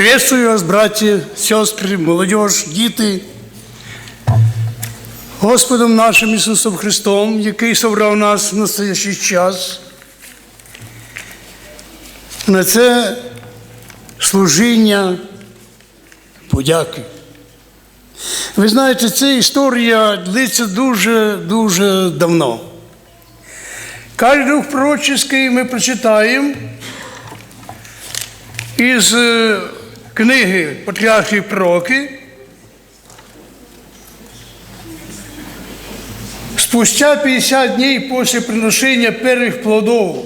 Приветствую вас, братья, сестры, молодежь, діти. Господом нашим Ісусом Христом, який собрав нас в настоящий час, на це служіння подяки. Ви знаєте, ця історія длиться дуже-дуже давно. Кожен дух пророческий ми прочитаємо із е, книги Патріархів пророки. Спустя 50 дней после приношения первых плодов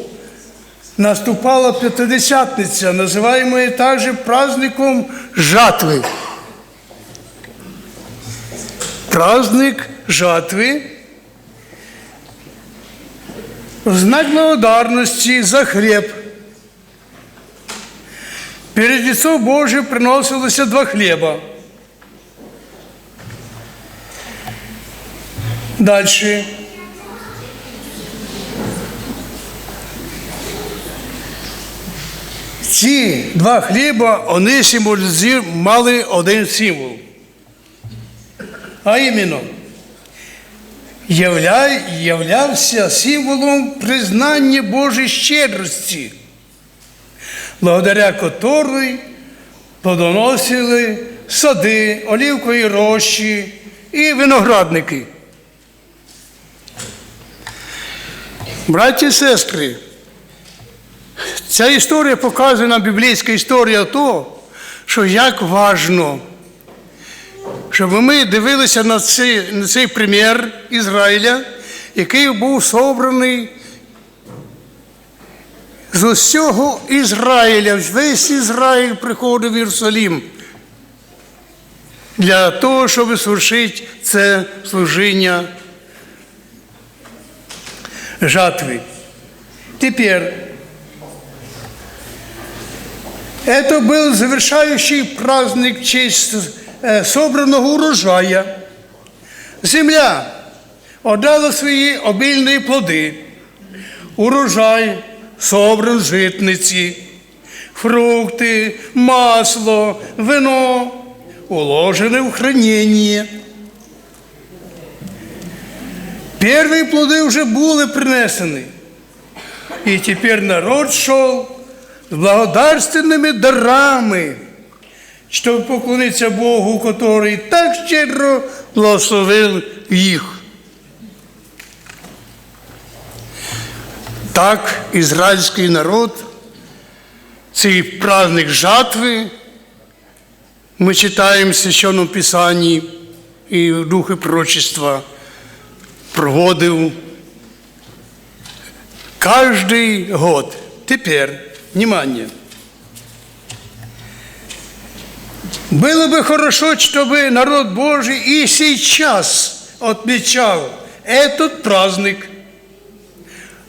наступала Пятидесятница, называемая также праздником жатвы. Праздник жатвы в знак благодарности за хлеб. Перед лицо Божие приносилося два хлеба. Дальше. Ці два хліба, вони мали один символ. А іменно, являй, являвся символом признання Божої щедрості, благодаря которой плодоносили сади, олівкові рощі і виноградники. Браті і сестри, ця історія показує нам біблійська історія того, що як важно, щоб ми дивилися на цей, на цей примір Ізраїля, який був собраний з усього Ізраїля, весь Ізраїль приходив в Єрусалім для того, щоб звершити це служіння жатвы. Теперь, это был завершающий праздник в честь э, собранного урожая. Земля отдала свої обильні плоди. Урожай собран з житниці, фрукти, масло, вино уложены в хранение. Первые плоды уже були принесені. І тепер народ йшов з благодарственними дарами, щоб поклонитися Богу, який так щедро благословив їх. Так ізраїльський народ, цей праздник жатви, ми читаємо в Священному Писанні і в Духі пророчества – проводив каждый год. Теперь, внимание. Было бы хорошо, чтобы народ Божий и сейчас отмечал этот праздник,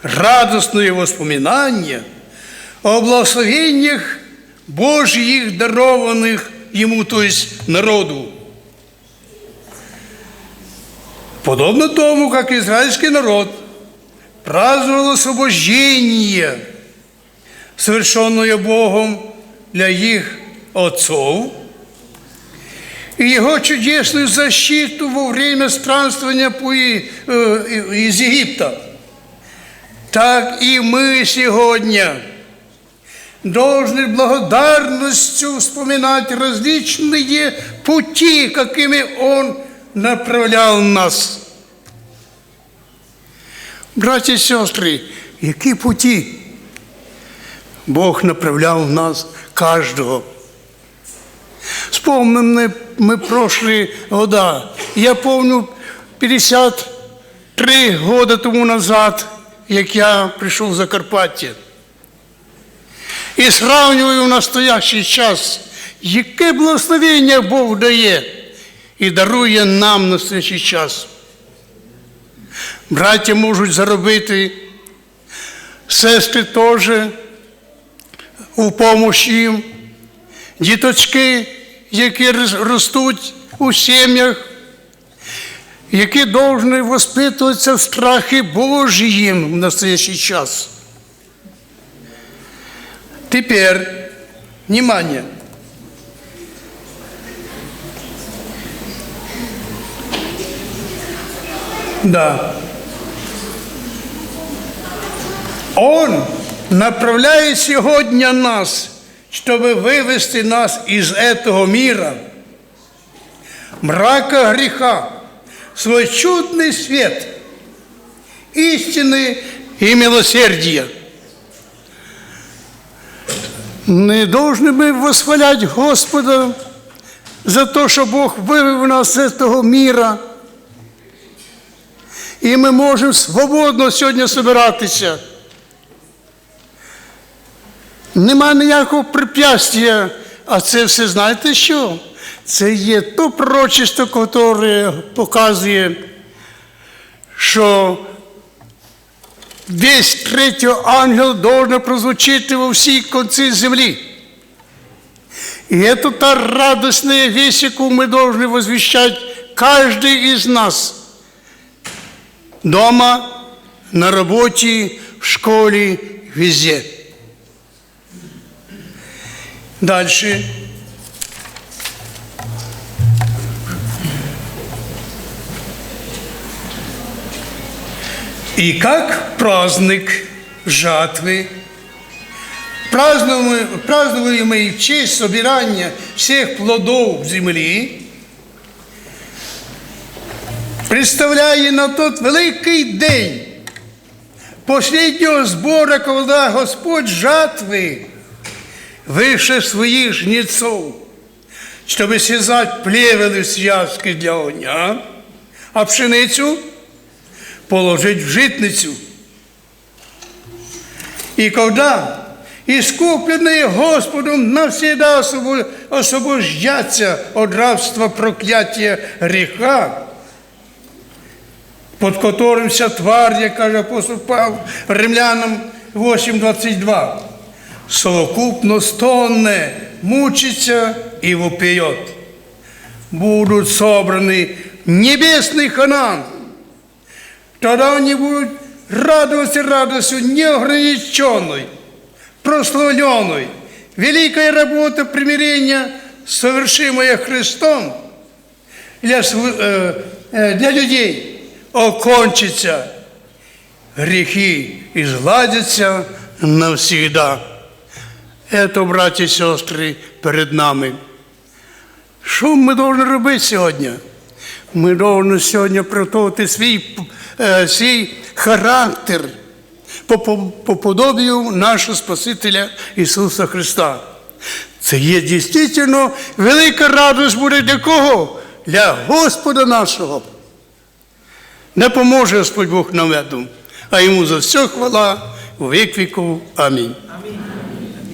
радостные воспоминания о благословениях Божьих, дарованных ему, то есть народу. Подобно тому, как израильский народ праздновал освобождение, совершенное Богом для их отцов, и его чудесную защиту во время странствования по И- э, из Египта, – так и мы сегодня должны благодарностью вспоминать различные пути, какими Он направляв нас. Браті і сестри, які путі Бог направляв нас кожного. Вспомним ми, ми прошлі года. Я помню 53 года тому назад, як я прийшов в Закарпаття. І сравнюю в настоящий час, яке благословення Бог дає і дарує нам на цей час. Браття можуть заробити, сестри теж у помощь їм, діточки, які ростуть у сім'ях, які повинні воспитуватися в страхі Божьем в настоящий час. Тепер, внимание, Да. Он направляет сегодня нас, чтобы вывести нас из этого мира, мрака греха, свой чудный свет, истины и милосердия. Не должны мы восхвалять Господа за то, что Бог вывел нас з этого мира. І ми можемо свободно сьогодні збиратися. Нема ніякого препятствия, а це все знаєте що? Це є то пророчество, яке показує, що весь третій ангел должен прозвучити во всі конці землі. И это та радостная весть, яку мы должны возвещать каждый из нас. Дома, на работе, в школе, везде. Дальше. И как праздник жатвы, празднуемый, празднуемый в честь собирания всех плодов земли, представляє на тот великий день последнього збору, коли Господь жатви вище своїх жнецов, щоб сізати плевели связки для огня, а пшеницю положить в житницю. И когда искупленные Господом навсегда освобо- освобождятся от рабства проклятия греха, под которым вся тварь, як каже апостол Павло Римлянам 8.22, совокупно стонне, мучится и вопиет. Будут собраны в небесный Ханан, Тогда они будут радоваться радостью неограниченной, прославленной. Великая работа примирения, совершимая Христом для, св- э, э, для людей, окончится. Грехи изгладятся навсегда. Это, братья и сестры, перед нами. Що ми повинні робити сьогодні? Ми повинні сьогодні приготувати свій, е, свій характер по, по, по подобію нашого Спасителя Ісуса Христа. Це є дійсно велика радість буде для кого? Для Господа нашого. Не поможе Господь Бог нам а йому за все хвала у вік віков. Амінь.